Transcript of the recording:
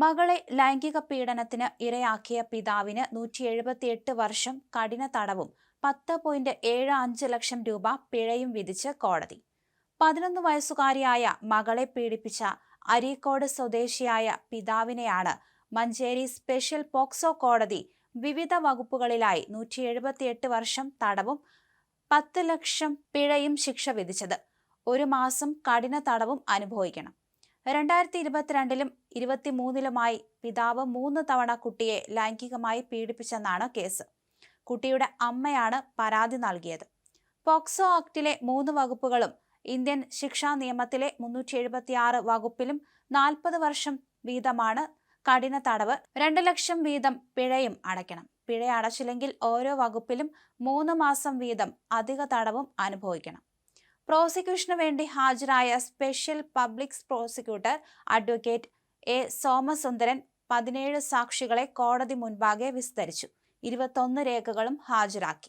മകളെ ലൈംഗിക പീഡനത്തിന് ഇരയാക്കിയ പിതാവിന് നൂറ്റി എഴുപത്തിയെട്ട് വർഷം കഠിന തടവും പത്ത് പോയിന്റ് ഏഴ് അഞ്ച് ലക്ഷം രൂപ പിഴയും വിധിച്ച് കോടതി. പതിനൊന്ന് വയസ്സുകാരിയായ മകളെ പീഡിപ്പിച്ച അരീക്കോട് സ്വദേശിയായ പിതാവിനെയാണ് മഞ്ചേരി സ്പെഷ്യൽ പോക്സോ കോടതി വിവിധ വകുപ്പുകളിലായി നൂറ്റി എഴുപത്തിയെട്ട് വർഷം തടവും പത്ത് ലക്ഷം പിഴയും ശിക്ഷ വിധിച്ചത്. ഒരു മാസം കഠിന തടവും അനുഭവിക്കണം. രണ്ടായിരത്തി ഇരുപത്തിരണ്ടിലും ഇരുപത്തിമൂന്നിലുമായി പിതാവ് മൂന്ന് തവണ കുട്ടിയെ ലൈംഗികമായി പീഡിപ്പിച്ചെന്നാണ് കേസ്. കുട്ടിയുടെ അമ്മയാണ് പരാതി നൽകിയത്. പോക്സോ ആക്ടിലെ മൂന്ന് വകുപ്പുകളും ഇന്ത്യൻ ശിക്ഷാ നിയമത്തിലെ മുന്നൂറ്റി എഴുപത്തിയാറ് വകുപ്പിലും നാൽപ്പത് വർഷം വീതമാണ് കഠിന തടവ്. രണ്ട് ലക്ഷം വീതം പിഴയും അടയ്ക്കണം. പിഴ അടച്ചില്ലെങ്കിൽ ഓരോ വകുപ്പിലും മൂന്ന് മാസം വീതം അധിക തടവും അനുഭവിക്കണം. പ്രോസിക്യൂഷനു വേണ്ടി ഹാജരായ special public prosecutor advocate A Somasundaran പതിനേഴ് സാക്ഷികളെ കോടതി മുൻപാകെ വിസ്തരിച്ചു. ഇരുപത്തൊന്ന് രേഖകളും ഹാജരാക്കി.